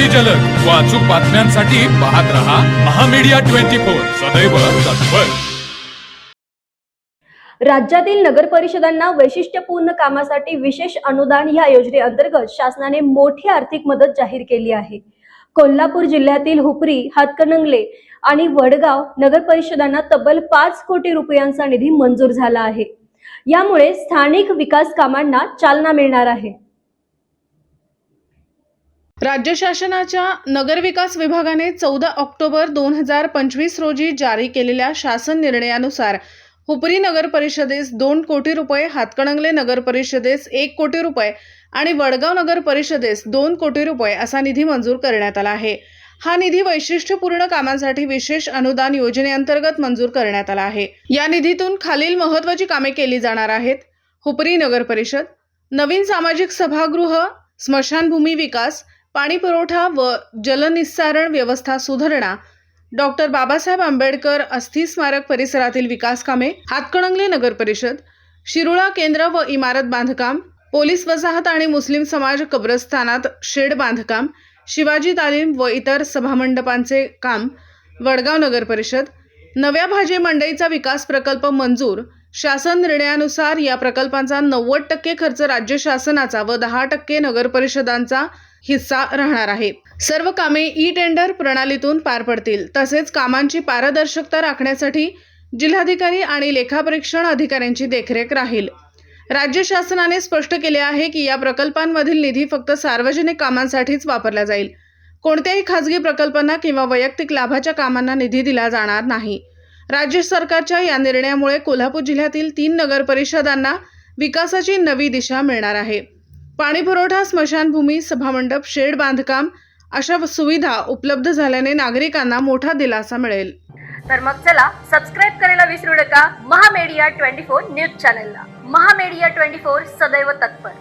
अगदी जलद. व अचूक बातम्यांसाठी पाहत रहा महामीडिया ट्वेंटी फोर. सदैव तत्पर. राज्यातील नगर परिषदांना वैशिष्ट्यपूर्ण कामासाठी विशेष अनुदान या योजनेअंतर्गत शासनाने मोठी आर्थिक मदत जाहीर केली आहे. कोल्हापूर जिल्ह्यातील हुपरी हातकणंगले आणि वडगाव नगर परिषदांना तब्बल पाच कोटी रुपयांचा निधी मंजूर झाला आहे. यामुळे स्थानिक विकास कामांना चालना मिळणार आहे. राज्य शासनाच्या नगरविकास विभागाने चौदा ऑक्टोबर दोन हजार पंचवीस रोजी जारी केलेल्या शासन निर्णयानुसार हुपरी नगर परिषदेस दोन कोटी रुपये हातकणंगले नगर परिषदेस एक कोटी रुपये आणि वडगाव नगर परिषदेस दोन कोटी रुपये असा निधी मंजूर करण्यात आला आहे. हा निधी वैशिष्ट्यपूर्ण कामांसाठी विशेष अनुदान योजनेअंतर्गत मंजूर करण्यात आला आहे. या निधीतून खालील महत्त्वाची कामे केली जाणार आहेत. हुपरी नगर परिषद नवीन सामाजिक सभागृह स्मशानभूमी विकास पाणी पुरवठा व जलनिस्सारण व्यवस्था सुधारणा. डॉक्टर बाबासाहेब आंबेडकर अस्थि स्मारक परिसरातील विकास कामे हातकणंगले नगर परिषद शिरोळा केंद्र व इमारत बांधकाम पोलीस वसाहत आणि मुस्लिम समाज कब्रस्थानात शेड बांधकाम शिवाजी तालीम व इतर सभामंडपांचे काम वडगाव नगर परिषद नव्या भाजी मंडईचा विकास प्रकल्प मंजूर शासन निर्णयानुसार या प्रकल्पांचा नव्वद टक्के खर्च राज्य शासनाचा व दहा टक्के नगर परिषदांचा हिस्सा राहणार आहे. सर्व कामे ई टेंडर प्रणालीतून पार पडतील. तसेच कामांची पारदर्शकता राखण्यासाठी जिल्हाधिकारी आणि लेखापरीक्षण अधिकाऱ्यांची देखरेख राहील. राज्य शासनाने स्पष्ट केले आहे की या प्रकल्पांमधील निधी फक्त सार्वजनिक कामांसाठीच वापरला जाईल. कोणत्याही खाजगी प्रकल्पांना किंवा वैयक्तिक लाभाच्या कामांना निधी दिला जाणार नाही. राज्य सरकारच्या या निर्णयामुळे कोल्हापूर जिल्ह्यातील तीन नगर परिषदांना विकासाची नवी दिशा मिळणार आहे. पाणीपुरवठा स्मशानभूमी सभामंडप शेड बांधकाम अशा सुविधा उपलब्ध झाल्याने नागरिकांना मोठा दिलासा मिळेल. तर मग चला सबस्क्राईब करायला विसरू नका. महामेडिया ट्वेंटी फोर न्यूज चॅनलला. महामेडिया ट्वेंटी फोर सदैव तत्पर.